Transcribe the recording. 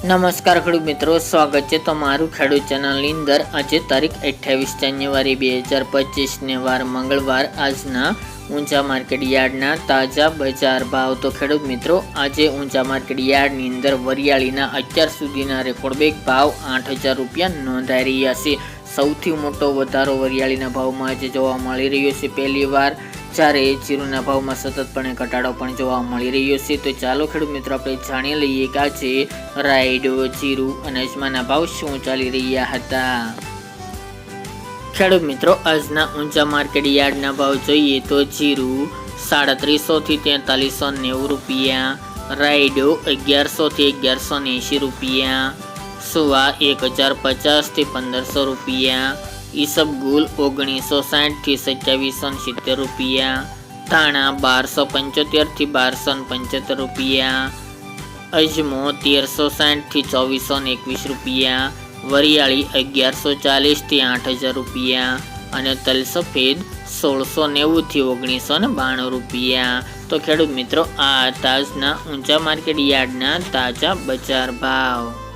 નમસ્કાર ખેડૂત મિત્રો, સ્વાગત છે તમારું ખેડૂત ચેનલની અંદર. આજે તારીખ અઠ્યાવીસ જાન્યુઆરી બે હજાર પચીસને વાર મંગળવાર આજના ઊંચા માર્કેટ યાર્ડના તાજા બજાર ભાવ. તો ખેડૂત મિત્રો, આજે ઊંચા માર્કેટ યાર્ડની અંદર વરિયાળીના અત્યાર સુધીના રેકોર્ડ બેક ભાવ આઠ હજાર રૂપિયા નોંધાઈ રહ્યા છે. સૌથી મોટો વધારો વરિયાળીના ભાવમાં આજે જોવા મળી રહ્યો છે. પહેલી વાર જ્યારે જીરુના ભાવમાં સતતપણે ઘટાડો પણ જોવા મળી રહ્યો છે, તો ચાલો ખેડૂત મિત્રો, આપણે જાણી લઈએ કે આજે રાયડો જીરું અને અજમાના ભાવ શું ચાલી રહ્યા હતા. ખેડૂત મિત્રો, આજના ઊંચા માર્કેટ યાર્ડના ભાવ જોઈએ તો જીરુ સાડત્રીસો થી તેતાલીસો નેવું રૂપિયા રાયડો અગિયારસો થી અગિયારસો એંશી રૂપિયા, સુવા એક હજાર પચાસથી પંદરસો રૂપિયા ઈસબગુલ ઓગણીસો સાઠથી સત્યાવીસો સિત્તેર રૂપિયા. ધાણા બારસો પંચોતેરથી બારસો પંચોતેર રૂપિયા. અજમો તેરસો સાઠથી ચોવીસો એકવીસ રૂપિયા. વરિયાળી અગિયારસો ચાલીસથી આઠ હજાર રૂપિયા. અને તલ સફેદ સોળસો નેવુંથી ઓગણીસો ને બાણું રૂપિયા. તો ખેડૂત મિત્રો, આ તાજના ઊંચા માર્કેટ યાર્ડના તાજા બજાર ભાવ.